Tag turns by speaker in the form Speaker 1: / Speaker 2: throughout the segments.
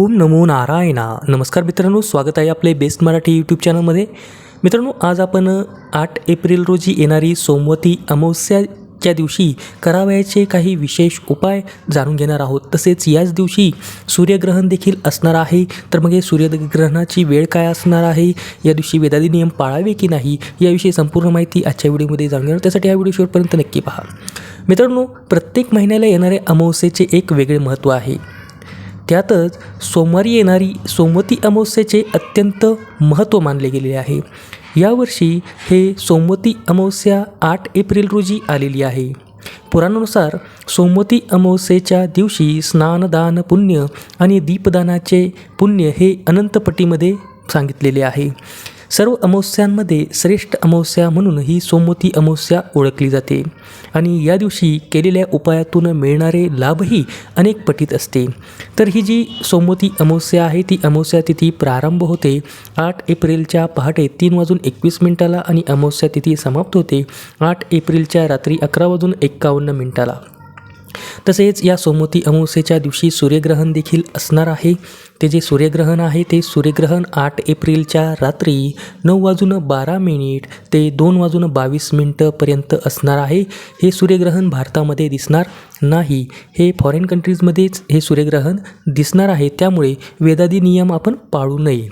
Speaker 1: ओम नमो नारायणा. नमस्कार मित्रांनो स्वागत आहे आपले बेस्ट मराठी यूट्यूब चॅनलमध्ये मित्रांनो आज आपण आठ एप्रिल रोजी येणारी सोमवती अमावस्याच्या दिवशी करावयाचे काही विशेष उपाय जाणून घेणार आहोत. तसेच याच दिवशी सूर्यग्रहण देखील असणार आहे. तर मग हे सूर्यग्रहणाची वेळ काय असणार आहे? या दिवशी वेदादी नियम पाळावे की नाही? याविषयी संपूर्ण माहिती आजच्या व्हिडिओमध्ये जाणून घेणार त्यासाठी हा व्हिडिओ शेवटपर्यंत नक्की पहा. मित्रांनो प्रत्येक महिन्याला येणारे अमावस्येचे एक वेगळे महत्त्व आहे. त्यातच सोमवारी येणारी सोमवती अमावस्येचे अत्यंत महत्त्व मानले गेले आहे. यावर्षी हे सोमवती अमावस्या आठ एप्रिल रोजी आलेली आहे. पुराणानुसार सोमवती अमावस्येच्या दिवशी स्नानदान पुण्य आणि दीपदानाचे पुण्य हे अनंतपटीमध्ये सांगितलेले आहे. सर्व अमावस्यांमध्ये श्रेष्ठ अमावस्या म्हणून ही सोमवती अमावस्या ओळखली जाते. आणि या दिवशी केलेल्या उपायातून मिळणारे लाभही अनेक पटीत असते. तर ही जी सोमवती अमावस्या आहे ती अमावस्या तिथी प्रारंभ होते. आठ एप्रिलच्या पहाटे तीन वाजून एकवीस मिनिटाला आणि अमावस्या तिथी समाप्त होते. आठ एप्रिलच्या रात्री अकरा वाजून एक्कावन्न मिनिटाला. तसेच या सोमवती अमावस्येच्या दिवशी सूर्यग्रहण देखील असणार आहे. ते जे सूर्यग्रहण आहे ते सूर्यग्रहण आठ एप्रिलच्या रात्री नऊ वाजून बारा मिनिट ते दोन वाजून बावीस मिनटंपर्यंत असणार आहे. हे सूर्यग्रहण भारतामध्ये दिसणार नाही. हे फॉरेन कंट्रीजमध्येच हे सूर्यग्रहण दिसणार आहे. त्यामुळे वेदादी नियम आपण पाळू नये.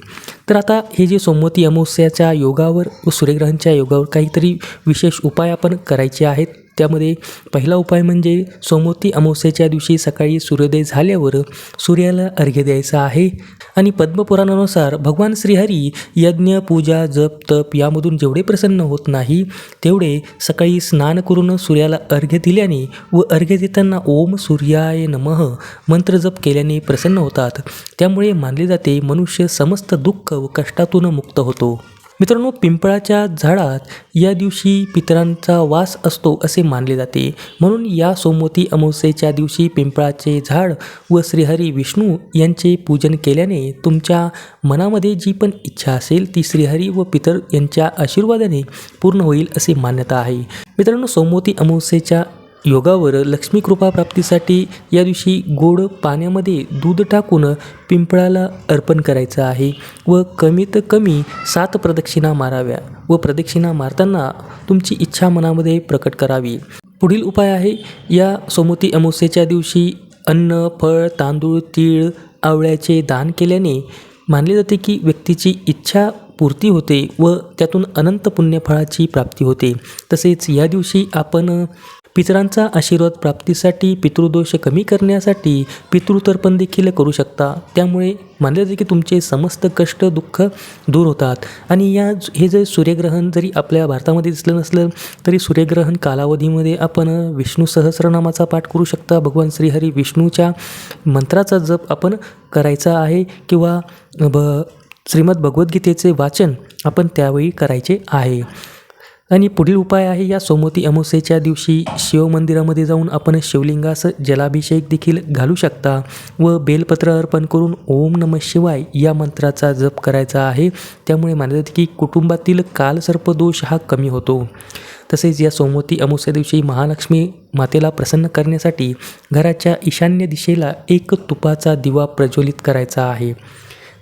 Speaker 1: तर आता हे जे सोमवती अमावस्याच्या योगावर व सूर्यग्रहणच्या योगावर काहीतरी विशेष उपाय आपण करायचे आहेत. त्यामध्ये पहिला उपाय म्हणजे सोमवती अमावस्येच्या दिवशी सकाळी सूर्योदय झाल्यावर सूर्याला अर्घ्य द्यायचा आहे. आणि पद्मपुराणानुसार भगवान श्रीहरी यज्ञ पूजा जप तप यामधून जेवढे प्रसन्न होत नाही तेवढे सकाळी स्नान करून सूर्याला अर्घ्य दिल्याने व अर्घ्य देताना ओम सूर्याय नमः मंत्र जप केल्याने प्रसन्न होतात. त्यामुळे मानले जाते मनुष्य समस्त दुःख व कष्टातून मुक्त होतो. मित्रांनो पिंपळाच्या झाडात या दिवशी पितरांचा वास असतो असे मानले जाते. म्हणून या सोमवती अमावस्येच्या दिवशी पिंपळाचे झाड व श्रीहरी विष्णू यांचे पूजन केल्याने तुमच्या मनामध्ये जी पण इच्छा असेल ती श्रीहरी व पितर यांच्या आशीर्वादाने पूर्ण होईल असे मान्यता आहे. मित्रांनो सोमवती अमावस्येच्या योगावर लक्ष्मी कृपा प्राप्तीसाठी या दिवशी गोड पाण्यामध्ये दूध टाकून पिंपळाला अर्पण करायचं आहे व कमीत कमी सात प्रदक्षिणा माराव्या व प्रदक्षिणा मारताना तुमची इच्छा मनामध्ये प्रकट करावी. पुढील उपाय आहे या सोमती अमावस्येच्या दिवशी अन्न फळ तांदूळ तीळ आवळ्याचे दान केल्याने मानले जाते की व्यक्तीची इच्छा पूर्ती होते व त्यातून अनंत पुण्यफळाची प्राप्ती होते. तसेच या दिवशी आपण पितरांचा आशीर्वाद प्राप्तीसाठी पितृदोष कमी करण्यासाठी पितृतर्पण देखील करू शकता. त्यामुळे मानले जाते की तुमचे समस्त कष्ट दुःख दूर होतात. आणि या हे जर सूर्यग्रहण जरी आपल्या भारतामध्ये दिसलं नसलं तरी सूर्यग्रहण कालावधीमध्ये आपण विष्णू सहस्रनामाचा पाठ करू शकता. भगवान श्रीहरी विष्णूच्या मंत्राचा जप आपण करायचा आहे किंवा ब श्रीमद भगवद्गीतेचे वाचन आपण त्यावेळी करायचे आहे. आणि पुढील उपाय आहे या सोमवती अमावस्येच्या दिवशी शिवमंदिरामध्ये जाऊन आपण शिवलिंगास जलाभिषेक देखील घालू शकता व बेलपत्र अर्पण करून ओम नम शिवाय या मंत्राचा जप करायचा आहे. त्यामुळे मानतात की कुटुंबातील कालसर्पदोष हा कमी होतो. तसेच या सोमवती अमावस्या दिवशी महालक्ष्मी मातेला प्रसन्न करण्यासाठी घराच्या ईशान्य दिशेला एक तुपाचा दिवा प्रज्वलित करायचा आहे.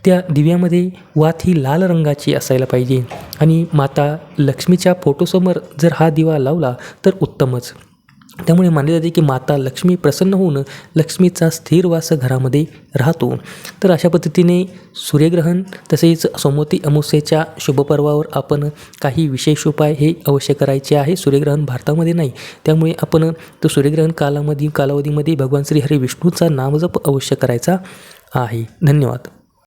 Speaker 1: त्या दिव्यामध्ये वात ही लाल रंगाची असायला पाहिजे. आणि माता लक्ष्मीच्या फोटोसमोर जर हा दिवा लावला तर उत्तमच. त्यामुळे मानले जाते की माता लक्ष्मी प्रसन्न होऊन लक्ष्मीचा स्थिर वास घरामध्ये राहतो. तर अशा पद्धतीने सूर्यग्रहण तसेच सोमवती अमुसेच्या शुभपर्वावर आपण काही विशेष उपाय हे अवश्य करायचे आहे. सूर्यग्रहण भारतामध्ये नाही. त्यामुळे आपण तो सूर्यग्रहण कालामध्ये कालावधीमध्ये भगवान श्री हरी विष्णूचा नामजप अवश्य करायचा आहे. धन्यवाद.